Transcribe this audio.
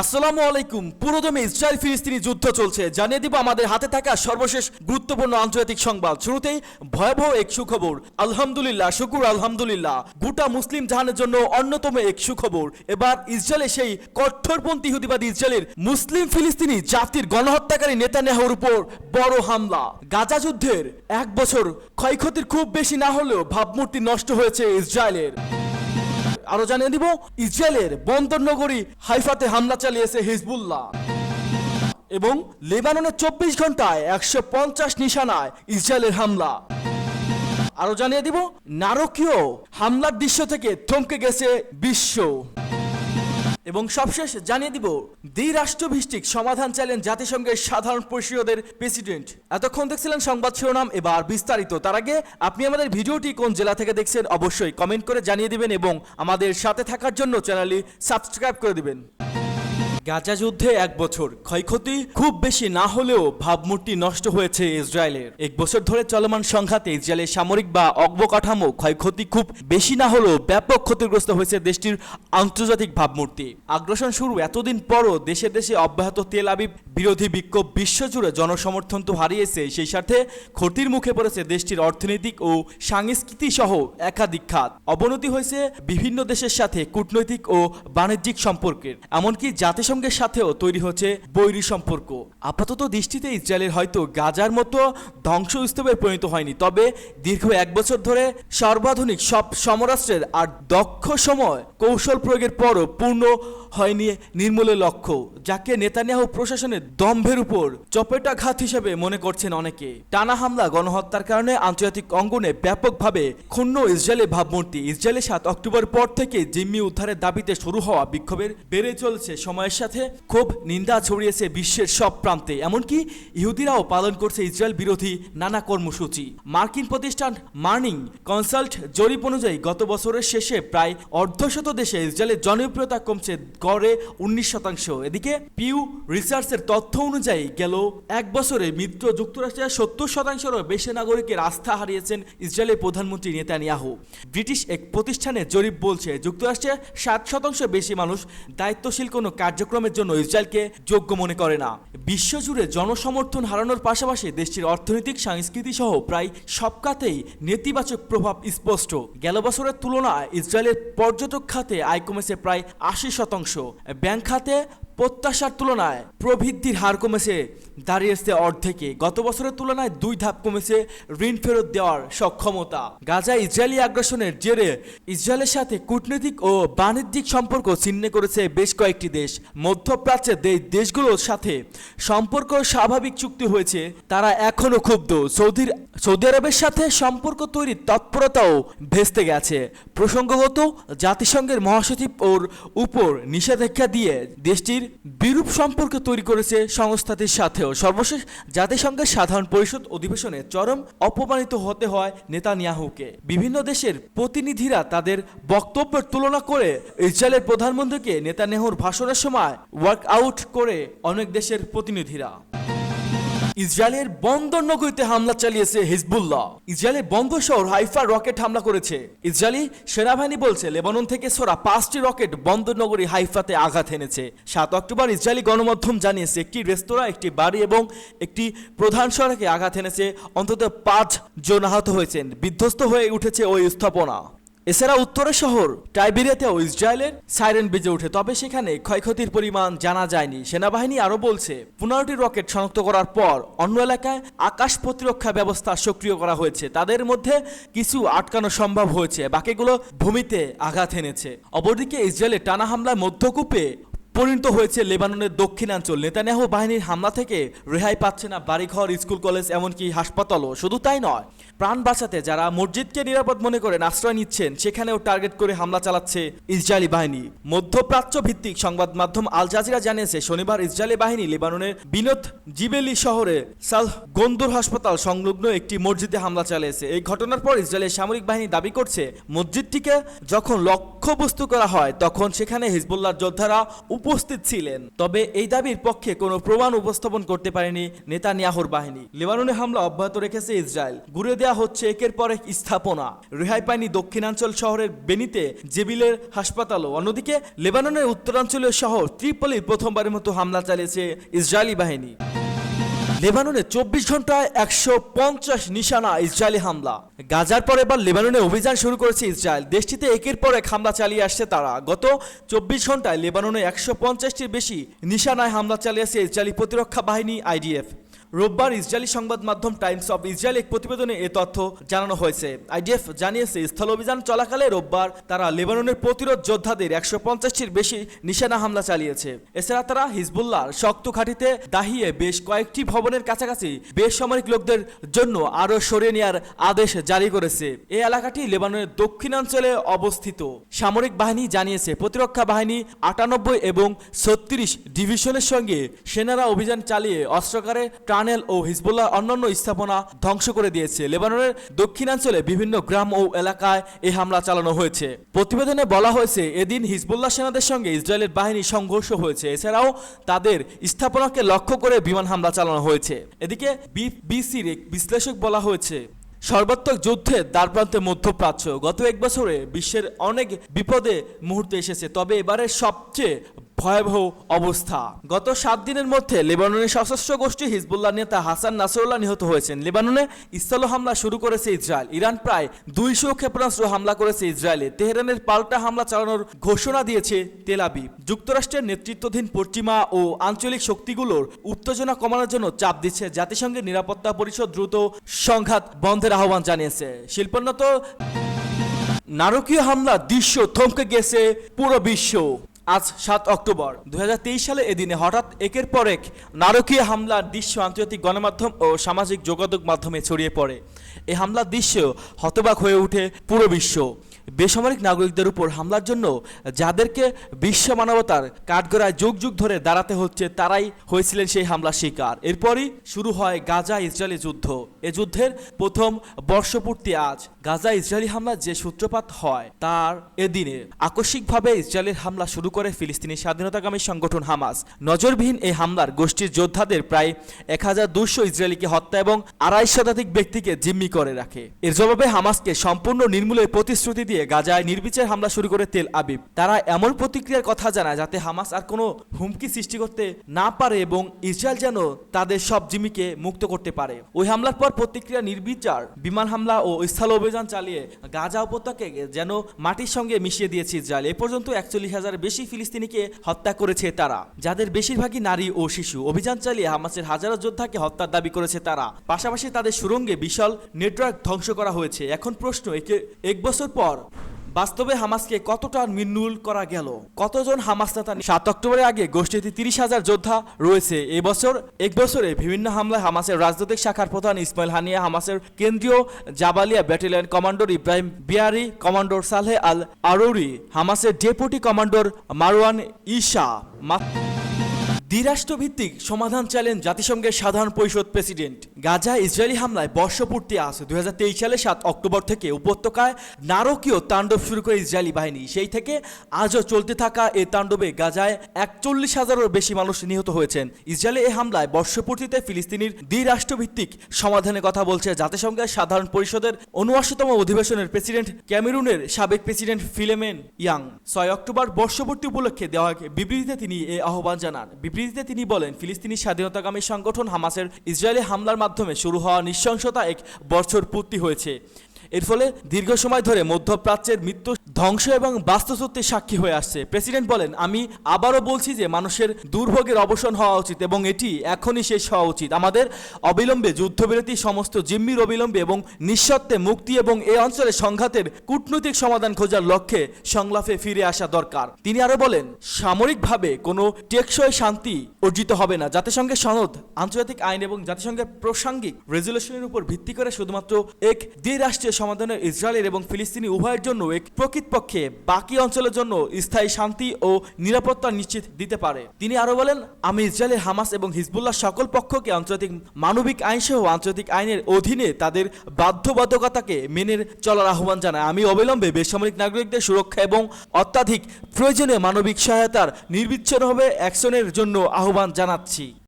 আসসালামু আলাইকুম। পুরোদমে ইসরায়েল ফিলিস্তিনি যুদ্ধ চলছে। জানিয়ে দিব, আমাদের হাতে থাকা সর্বশেষ গুরুত্বপূর্ণ আন্তর্জাতিক সংবাদ। শুরুতেই ভয়াবহ এক সুখবর। আলহামদুলিল্লাহ, শুকুর আলহামদুলিল্লাহ। গোটা মুসলিম জাহানের জন্য অন্যতম এক সুখবর। এবার ইসরায়েলে সেই কঠোরপন্থী হুদিবাদী ইসরায়েলের মুসলিম ফিলিস্তিনি জাতির গণহত্যাকারী নেতানিয়াহুর উপর বড় হামলা। গাজা যুদ্ধের এক বছর ক্ষয়ক্ষতির খুব বেশি না হলেও ভাবমূর্তি নষ্ট হয়েছে ইসরায়েলের। আরও জানিয়ে দিব, ইসরায়েলের বন্দর নগরী হাইফাতে হামলা চালিয়েছে হিজবুল্লাহ। এবং লেবাননের চব্বিশ ঘন্টায় একশো পঞ্চাশ নিশানায় ইসরায়েলের হামলা। আরও জানিয়ে দিব, নারকীয় হামলার দৃশ্য থেকে থমকে গেছে বিশ্ব। এবং সবশেষ জানিয়ে দিব দ্বিরাষ্ট্রভিষ্টিক সমাধান চাইলেন জাতিসংঘের সাধারণ পরিষদের প্রেসিডেন্ট। এতক্ষণ দেখছিলেন সংবাদ শিরোনাম, এবার বিস্তারিত। তার আগে আপনি আমাদের ভিডিওটি কোন জেলা থেকে দেখছেন অবশ্যই কমেন্ট করে জানিয়ে দিবেন এবং আমাদের সাথে থাকার জন্য চ্যানেলটি সাবস্ক্রাইব করে দিবেন। গাজা যুদ্ধে এক বছর ক্ষয়ক্ষতি। খুব বেশি না হলেও ভাবমূর্তি নষ্ট হয়েছে ইসরায়েলের। এক বছর ধরে চলমান সংঘাতে ইসরায়েলের সামরিক বা অবকাঠামো ক্ষয়ক্ষতি খুব বেশি না হলেও ব্যাপক ক্ষতিগ্রস্ত হয়েছে দেশটির আন্তর্জাতিক ভাবমূর্তি। আগ্রাসন শুরু এতদিন পরও দেশে দেশে অব্যাহত তেল আবিব বিরোধী বিক্ষোভ বিশ্বজুড়ে জনসমর্থন তো হারিয়েছে, সেই সাথে ক্ষতির মুখে পড়েছে দেশটির অর্থনৈতিক ও সাংস্কৃতি সহ একাধিক খাত। অবনতি হয়েছে বিভিন্ন দেশের সাথে কূটনৈতিক ও বাণিজ্যিক সম্পর্কের, এমনকি জাতিসংঘের সাথেও তৈরি হচ্ছে বৈরী সম্পর্ক। আপাতত দৃষ্টিতে ইসরায়েলের হয়তো গাজার মতো ধ্বংসস্তূপে পরিণত হয়নি, তবে দীর্ঘ এক বছর ধরে সর্বাধুনিক সব সমরাষ্ট্রের আর দক্ষ সময় কৌশল প্রয়োগের পরও পূর্ণ হয়নি নির্মূলের লক্ষ্য, যাকে নেতানিয়াহু প্রশাসনের দম্ভের উপর চপেটাঘাত হিসেবে মনে করছেন অনেকে। টানা হামলা, গণহত্যার কারণে আন্তর্জাতিক অঙ্গনে ব্যাপকভাবে ক্ষুণ্ণ ইসরায়েলের ভাবমূর্তি। ইসরায়েলের সাত অক্টোবর পর থেকে জিম্মি উদ্ধারের দাবিতে শুরু হওয়া বিক্ষোভের বেড়ে চলছে সময়ের সাথে খুব নিন্দা ছড়িয়েছে বিশ্বের সব প্রান্তে। এমনকি ইহুদিরাও পালন করছে ইসরায়েল বিরোধী নানা কর্মসূচি। মার্কিন প্রতিষ্ঠান মার্নিং কনসাল্ট জরিপ অনুযায়ী গত বছরের শেষে প্রায় অর্ধশত দেশে ইসরায়েলের জনপ্রিয়তা কমছে গড়ে উনিশ শতাংশ। এদিকে পিউ রিসার্চের তথ্য অনুযায়ী গেল এক বছরে মিত্র যুক্তরাষ্ট্রের সত্তর শতাংশেরও বেশি নাগরিকের আস্থা হারিয়েছেন ইসরায়েলের প্রধানমন্ত্রী নেতানিয়াহু। ব্রিটিশ এক প্রতিষ্ঠানের জরিপ বলছে যুক্তরাষ্ট্রে ষাট শতাংশ বেশি মানুষ দায়িত্বশীল কোনো কার্যক্রমের জন্য ইসরায়েলকে যোগ্য মনে করে না। বিশ্বজুড়ে জনসমর্থন হারানোর পাশাপাশি দেশটির অর্থনৈতিক সংস্কৃতি সহ প্রায় সব খাতেই নেতিবাচক প্রভাব স্পষ্ট। গেল বছরের তুলনায় ইসরায়েলের পর্যটক খাতে আয় কমেছে প্রায় আশি শতাংশ। ব্যাংক খাতে প্রত্যাশার তুলনায় প্রবৃদ্ধির হার কমেছে। দাঁড়িয়েছে অর্ধেকে। গত বছরের তুলনায় দুই ধাপ কমেছে ঋণ ফেরত দেওয়ার সক্ষমতা। গাজা ইসরায়েলি আগ্রাসনের জেরে ইসরায়েলের সাথে কূটনৈতিক ও বাণিজ্যিক সম্পর্ক ছিন্ন করেছে বেশ কয়েকটি দেশ। মধ্যপ্রাচ্যের দেশগুলোর সাথে সম্পর্ক স্বাভাবিক চুক্তি হয়েছে, তারা এখনও ক্ষুব্ধ। সৌদির, সৌদি আরবের সাথে সম্পর্ক তৈরির তৎপরতাও ভেস্তে গেছে। প্রসঙ্গগত জাতিসংঘের মহাসচিব ওর উপর নিষেধাজ্ঞা দিয়ে দেশটির বিরূপ সম্পর্ক তৈরি করেছে সংস্থাটির সাথেও। সর্বশেষ জাতিসংঘের সাধারণ পরিষদ অধিবেশনে চরম অপমানিত হতে হয় নেতানিয়াহুকে। বিভিন্ন দেশের প্রতিনিধিরা তাদের বক্তব্যের তুলনা করে ইসরায়েলের প্রধানমন্ত্রীকে নেতানিয়াহুর ভাষণের সময় ওয়ার্কআউট করে অনেক দেশের প্রতিনিধিরা। ইসরায়েলের বন্দর নগরীতে হামলা চালিয়েছে হিজবুল্লাহ। ইসরায়েলের বন্দর শহর হাইফা রকেট হামলা করেছে। ইসরায়েলি সেনাবাহিনী বলছে, লেবানন থেকে ছোড়া পাঁচটি রকেট বন্দর নগরী হাইফাতে আঘাত এনেছে। সাত অক্টোবর ইসরায়েলি গণমাধ্যম জানিয়েছে, একটি রেস্তোরাঁ, একটি বাড়ি এবং একটি প্রধান সড়কে আঘাত এনেছে। অন্তত পাঁচ জন আহত হয়েছেন। বিধ্বস্ত হয়ে উঠেছে ওই স্থাপনা। এছাড়া উত্তরের শহর, টাইবেরিয়াতেও ইসরায়েলের সাইরেন বেজে ওঠে, তবে সেখানে ক্ষয়ক্ষতির পরিমাণ জানা যায়নি। সেনাবাহিনী আরও বলছে, পনেরোটি রকেট শনাক্ত করার পর অন্য এলাকায় আকাশ প্রতিরক্ষা ব্যবস্থা সক্রিয় করা হয়েছে। তাদের মধ্যে কিছু আটকানো সম্ভব হয়েছে, বাকিগুলো ভূমিতে আঘাত এনেছে। অপরদিকে ইসরায়েলের টানা হামলায় মধ্যকূপে পরিণত হয়েছে লেবাননের দক্ষিণাঞ্চল। নেতানিয়াহু বাহিনীর হামলা থেকে রেহাই পাচ্ছে না বাড়িঘর, স্কুল, কলেজ, এমনকি হাসপাতালও। শুধু তাই নয়, প্রাণ বাঁচাতে যারা মসজিদকে নিরাপদ মনে করেন, আশ্রয় নিচ্ছেন, সেখানেও টার্গেট করে হামলা চালাচ্ছে ইসরায়েলি বাহিনী। মধ্যপ্রাচ্য ভিত্তিক সংবাদ মাধ্যম আল জাজিরা জানিয়েছে, শনিবার ইসরায়েলি বাহিনী লেবাননের বিনোদ জিবেলি শহরে সাল গন্দুর হাসপাতাল সংলগ্ন একটি মসজিদে হামলা চালিয়েছে। এই ঘটনার পর ইসরায়েলের সামরিক বাহিনী দাবি করছে, মসজিদটিকে যখন লক্ষ্যবস্তু করা হয়, তখন সেখানে হিজবুল্লাহর যোদ্ধারা উপস্থিত ছিলেন। তবে এই দাবির পক্ষে কোনো প্রমাণ উপস্থাপন করতে পারেনি নেতানিয়াহুর বাহিনী। লেবাননে হামলা অব্যাহত রেখেছে ইসরায়েল। ঘুরে দেওয়া হচ্ছে একের পর এক স্থাপনা। রেহাই পায়নি দক্ষিণাঞ্চল শহরের বেনিতে জেবিলের হাসপাতালও অন্যদিকে লেবাননের উত্তরাঞ্চলীয় শহর ত্রিপলির প্রথমবারের মতো হামলা চালিয়েছে ইসরায়েলি বাহিনী। লেবাননে চব্বিশ ঘন্টায় একশো পঞ্চাশ নিশানা ইসরায়েলি হামলা। গাজার পর এবার লেবাননে অভিযান শুরু করেছে ইসরায়েল। দেশটিতে একের পর এক হামলা চালিয়ে আসছে তারা। গত চব্বিশ ঘন্টায় লেবাননে একশো পঞ্চাশটির বেশি নিশানায় হামলা চালিয়েছে ইসরায়েলি প্রতিরক্ষা বাহিনী, আইডিএফ। রোববার ইসরায়েলি সংবাদ মাধ্যম টাইমস অফ ইসরায়েল এক প্রতিবেদনে এ তথ্য জানানো হয়েছে। আইডিএফ জানিয়েছে, স্থল অভিযান চলাকালে রোববার তারা লেবাননের প্রতিরোধ যোদ্ধাদের একশো পঞ্চাশটির বেশি নিশানা হামলা চালিয়েছে। এছাড়া তারা হিজবুল্লাহর শক্ত ঘাঁটিতে দাহিয়ে বেশ কয়েকটি ভবনের কাছাকাছি বেসামরিক লোকদের জন্য আরও সরিয়ে নেওয়ার আদেশ জারি করেছে। এ এলাকাটি লেবাননের দক্ষিণাঞ্চলে অবস্থিত। সামরিক বাহিনী জানিয়েছে, প্রতিরক্ষা বাহিনী আটানব্বই এবং ছত্রিশ ডিভিশনের সঙ্গে সেনারা অভিযান চালিয়ে অস্ত্রকারে টানেল ও হিজবুল্লাহ অন্যান্য স্থাপনা ধ্বংস করে দিয়েছে। লেবাননের দক্ষিণাঞ্চলে বিভিন্ন গ্রাম ও এলাকায় এই হামলা চালানো হয়েছে। প্রতিবেদনে বলা হয়েছে, এদিন হিজবুল্লাহ সেনাদের সঙ্গে ইসরায়েলের বাহিনী সংঘর্ষ হয়েছে। এছাড়াও তাদের স্থাপনাকে লক্ষ্য করে বিমান হামলা চালানো হয়েছে। এদিকে বিবিসির এক বিশ্লেষক বলা হয়েছে, সর্বাত্মক যুদ্ধের দ্বারপ্রান্তে মধ্যপ্রাচ্য। গত এক বছরে বিশ্বের অনেক বিপদে মুহূর্তে এসেছে, তবে এবারের সবচেয়ে ভয়াবহ অবস্থা। গত সাত দিনের মধ্যে লেবাননের সশস্ত্র গোষ্ঠী হিজবুল্লাহ নেতা হাসান নাসরুল্লাহ নিহত হয়েছেন। লেবাননে স্থল হামলা শুরু করেছে ইসরায়েল। ইরান প্রায় দুইশো ক্ষেপণাস্ত্র হামলা করেছে ইসরায়েলে। তেহরানের পাল্টা হামলা চালানোর ঘোষণা দিয়েছে তেলাবি যুক্তরাষ্ট্রের নেতৃত্বাধীন পশ্চিমা ও আঞ্চলিক শক্তিগুলোর উত্তেজনা কমানোর জন্য চাপ দিচ্ছে জাতিসংঘের নিরাপত্তা পরিষদ দ্রুত সংঘাত বন্ধের আহ্বান জানিয়েছে। শিল্পোন্নত নারকীয় হামলা দৃশ্য থমকে গেছে পুরো বিশ্ব। আজ সাত অক্টোবর। দুই হাজার তেইশ সালে এদিনে হঠাৎ একের পর এক নারকীয় হামলার দৃশ্য আন্তর্জাতিক গণমাধ্যম ও সামাজিক যোগাযোগ মাধ্যমে ছড়িয়ে পড়ে। এই হামলার দৃশ্য হতবাক হয়ে ওঠে পুরো বিশ্ব। বেসামরিক নাগরিকদের উপর হামলার জন্য যাদেরকে বিশ্ব মানবতার কাঠগড়ায় যুগ যুগ ধরে দাঁড়াতে হচ্ছে, তারাই হয়েছিলেন সেই হামলার শিকার। এরপরই শুরু হয় গাজা ইসরায়েলি যুদ্ধ। এ যুদ্ধের প্রথম বর্ষপূর্তি আজ। গাজা ইসরায়েলি হামলার যে সূত্রপাত হয়, তার এদিনে আকস্মিকভাবে ইসরায়েলের হামলা শুরু করে ফিলিস্তিনি স্বাধীনতাকামী সংগঠন হামাস। নজরবিহীন এই হামলার গোষ্ঠীর যোদ্ধাদের প্রায় এক হাজার দুশো ইসরায়েলিকে হত্যা এবং আড়াই শতাধিক ব্যক্তিকে জিম্মি করে রাখে। এর জবাবে হামাসকে সম্পূর্ণ নির্মূলের প্রতিশ্রুতি দিয়ে গাজায় নির্বিচার হামলা শুরু করে তেল আবিব। তারা এমন প্রতিক্রিয়ার কথা জানায় যাতে হামাস আর কোনো হুমকি সৃষ্টি করতে না পারে এবং ইসরায়েল যেন তাদের সব জিম্মিকে মুক্ত করতে পারে। ওই হামলার পর প্রতিক্রিয়া নির্বিচার। বিমান হামলা ও স্থল অভিযান চালিয়ে গাজা উপত্যকে যেন মাটির সঙ্গে মিশিয়ে দিয়েছে ইসরায়েল। এ পর্যন্ত একচল্লিশ হাজার বেশি ফিলিস্তিনিকে হত্যা করেছে তারা। যাদের বেশিরভাগই নারী ও শিশু। অভিযান চালিয়ে হামাসের হাজারো যোদ্ধাকে হত্যার দাবি করেছে তারা। পাশাপাশি তাদের সুরঙ্গে বিশাল নেটওয়ার্ক ধ্বংস করা হয়েছে। এখন প্রশ্ন এক বছর পর বাস্তবে হামাসকে কতটা নির্মূল করা গেল? কতজন হামাস নেতা সাত অক্টোবরের আগে গোষ্ঠীতে তিরিশ হাজার যোদ্ধা রয়েছে। এবছর, এক বছরে বিভিন্ন হামলায় হামাসের রাজনৈতিক শাখার প্রধান ইসমাইল হানিয়া, হামাসের কেন্দ্রীয় Jabalia battalion commander Ibrahim Biari, commander Saleh al Arouri হামাসের ডেপুটি কমান্ডর মারওয়ান ইশা দ্বিরাষ্ট্রভিত্তিক সমাধান চাইলেন জাতিসংঘের সাধারণ পরিষদ প্রেসিডেন্ট। গাজা ইসরায়েলি হামলায় বর্ষপূর্তি আছে দুই সালে সাত অক্টোবর থেকে উপত্যকায় নারকীয় তাণ্ডব শুরু করে ইসরায়েলি বাহিনী। সেই থেকে আজও চলতে থাকা এই তাণ্ডবে গাজায় একচল্লিশ হাজারেরও বেশি মানুষ নিহত হয়েছেন। ইসরায়েলি এই হামলায় বর্ষপূর্তিতে ফিলিস্তিনির দ্বিরাষ্ট্রভিত্তিক সমাধানের কথা বলছে জাতিসংঘের সাধারণ পরিষদের উনআশিতম অধিবেশনের প্রেসিডেন্ট ক্যামেরুনের সাবেক প্রেসিডেন্ট ফিলেমেন ইয়াং। ছয় অক্টোবর বর্ষপূর্তি উপলক্ষে দেওয়া বিবৃতিতে তিনি এই আহ্বান জানান। বিবৃতিতে তিনি বলেন, ফিলিস্তিনি স্বাধীনতাকামী সংগঠন হামাসের ইসরায়েলি হামলার মাধ্যমে শুরু হওয়া নৃশংসতা এক বছর পূর্তি হয়েছে। এর ফলে দীর্ঘ সময় ধরে মধ্যপ্রাচ্যের মৃত্যু ধ্বংস এবং বাস্তুসত্যের সাক্ষী হয়ে আসছে। প্রেসিডেন্ট বলেন, আমি আবারও বলছি যে মানুষের দুর্ভোগের অবসান হওয়া উচিত এবং এটি এখনই শেষ হওয়া উচিত। আমাদের অবিলম্বে যুদ্ধবিরতি, সমস্ত জিম্মির অবিলম্বে এবং নিঃসত্ত্বে মুক্তি এবং এই অঞ্চলে সংঘাতের কূটনৈতিক সমাধান খোঁজার লক্ষ্যে সংলাপে ফিরে আসা দরকার। তিনি আরও বলেন, সামরিকভাবে কোনো টেকসই শান্তি অর্জিত হবে না। জাতিসংঘের সনদ, আন্তর্জাতিক আইন এবং জাতিসংঘের প্রাসঙ্গিক রেজুলেশনের উপর ভিত্তি করে শুধুমাত্র এক দ্বিরাষ্ট্রীয় সমাধানে ইসরায়েলের এবং ফিলিস্তিনি উভয়ের জন্য এক প্রকৃত প্রকৃতপক্ষে বাকি অঞ্চলের জন্য স্থায়ী শান্তি ও নিরাপত্তা নিশ্চিত দিতে পারে। তিনি আরও বলেন, আমি ইসরায়েলের হামাস এবং হিজবুল্লাহ সকল পক্ষকে আন্তর্জাতিক মানবিক আইন সহ আন্তর্জাতিক আইনের অধীনে তাদের বাধ্যবাধকতাকে মেনে চলার আহ্বান জানাই আমি অবিলম্বে বেসামরিক নাগরিকদের সুরক্ষা এবং অত্যাধিক প্রয়োজনে মানবিক সহায়তার নির্বিচ্ছিন্নভাবে অ্যাকশনের জন্য আহ্বান জানাচ্ছি।